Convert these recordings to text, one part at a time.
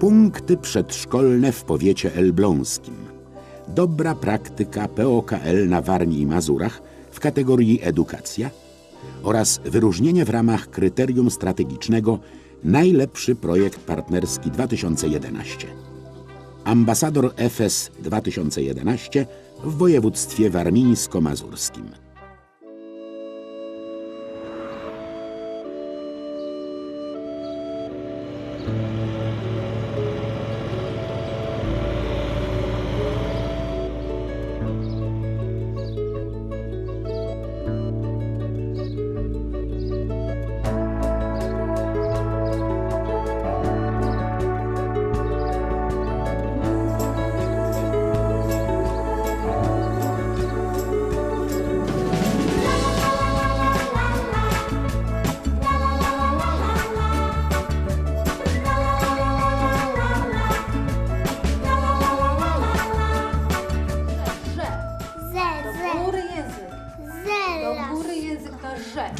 Punkty przedszkolne w powiecie elbląskim. Dobra praktyka POKL na Warmii i Mazurach w kategorii edukacja oraz wyróżnienie w ramach kryterium strategicznego Najlepszy projekt partnerski 2011. Ambasador FS 2011 w województwie warmińsko-mazurskim. Że.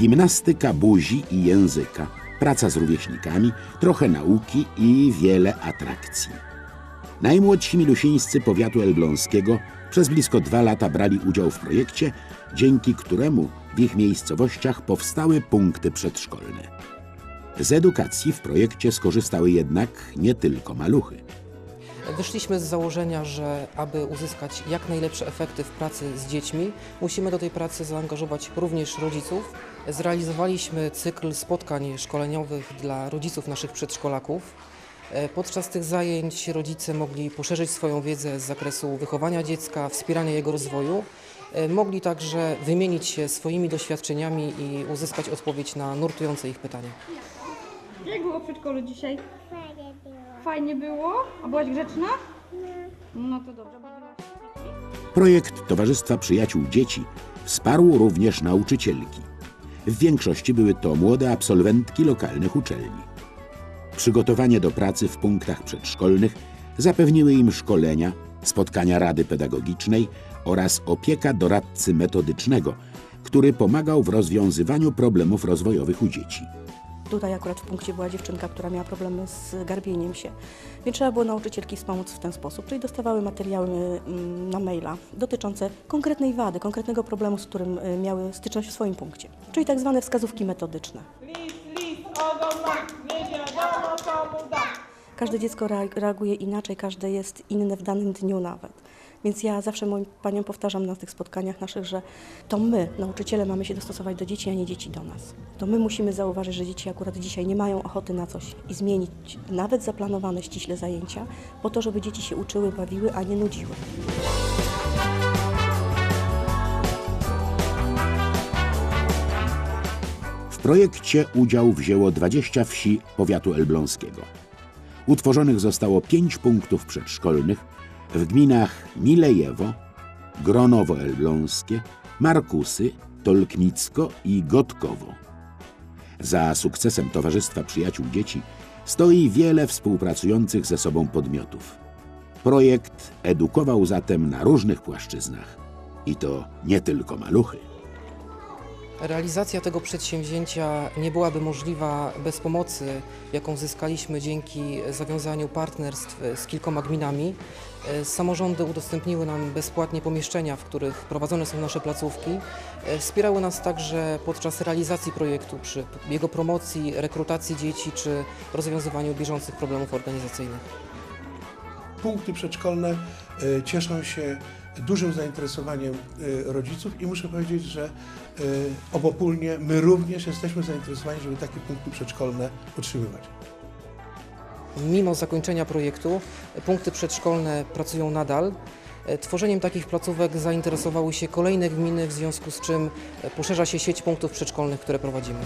Gimnastyka buzi i języka, praca z rówieśnikami, trochę nauki i wiele atrakcji. Najmłodsi milusińscy powiatu elbląskiego przez blisko dwa lata brali udział w projekcie, dzięki któremu w ich miejscowościach powstały punkty przedszkolne. Z edukacji w projekcie skorzystały jednak nie tylko maluchy. Wyszliśmy z założenia, że aby uzyskać jak najlepsze efekty w pracy z dziećmi, musimy do tej pracy zaangażować również rodziców. Zrealizowaliśmy cykl spotkań szkoleniowych dla rodziców naszych przedszkolaków. E, Podczas tych zajęć rodzice mogli poszerzyć swoją wiedzę z zakresu wychowania dziecka, wspierania jego rozwoju. E, Mogli także wymienić się swoimi doświadczeniami i uzyskać odpowiedź na nurtujące ich pytania. Jak było w przedszkolu dzisiaj? Fajnie było. A byłaś grzeczna? No to dobrze. Projekt Towarzystwa Przyjaciół Dzieci wsparł również nauczycielki. W większości były to młode absolwentki lokalnych uczelni. Przygotowanie do pracy w punktach przedszkolnych zapewniły im szkolenia, spotkania Rady Pedagogicznej oraz opieka doradcy metodycznego, który pomagał w rozwiązywaniu problemów rozwojowych u dzieci. Tutaj akurat w punkcie była dziewczynka, która miała problemy z garbieniem się, więc trzeba było nauczycielki wspomóc w ten sposób, czyli dostawały materiały mm, na maila dotyczące konkretnej wady, konkretnego problemu, z którym y, miały styczność w swoim punkcie, czyli tak zwane wskazówki metodyczne. List, list, ogon nie wiadomo komu. Każde dziecko rea- reaguje inaczej, każde jest inne w danym dniu nawet. Więc ja zawsze moim paniom powtarzam na tych spotkaniach naszych, że to my, nauczyciele, mamy się dostosować do dzieci, a nie dzieci do nas. To my musimy zauważyć, że dzieci akurat dzisiaj nie mają ochoty na coś i zmienić nawet zaplanowane ściśle zajęcia, po to, żeby dzieci się uczyły, bawiły, a nie nudziły. W projekcie udział wzięło 20 wsi powiatu elbląskiego. Utworzonych zostało 5 punktów przedszkolnych w gminach Milejewo, Gronowo Elbląskie, Markusy, Tolknicko i Gotkowo. Za sukcesem Towarzystwa Przyjaciół Dzieci stoi wiele współpracujących ze sobą podmiotów. Projekt edukował zatem na różnych płaszczyznach. I to nie tylko maluchy. Realizacja tego przedsięwzięcia nie byłaby możliwa bez pomocy, jaką zyskaliśmy dzięki zawiązaniu partnerstw z kilkoma gminami. E, Samorządy udostępniły nam bezpłatnie pomieszczenia, w których prowadzone są nasze placówki. E, Wspierały nas także podczas realizacji projektu, przy jego promocji, rekrutacji dzieci czy rozwiązywaniu bieżących problemów organizacyjnych. punkty przedszkolne e, cieszą się dużym zainteresowaniem e, rodziców i muszę powiedzieć, że e, obopólnie my również jesteśmy zainteresowani, żeby takie punkty przedszkolne utrzymywać. Mimo zakończenia projektu, punkty przedszkolne pracują nadal. Tworzeniem takich placówek zainteresowały się kolejne gminy, w związku z czym poszerza się sieć punktów przedszkolnych, które prowadzimy.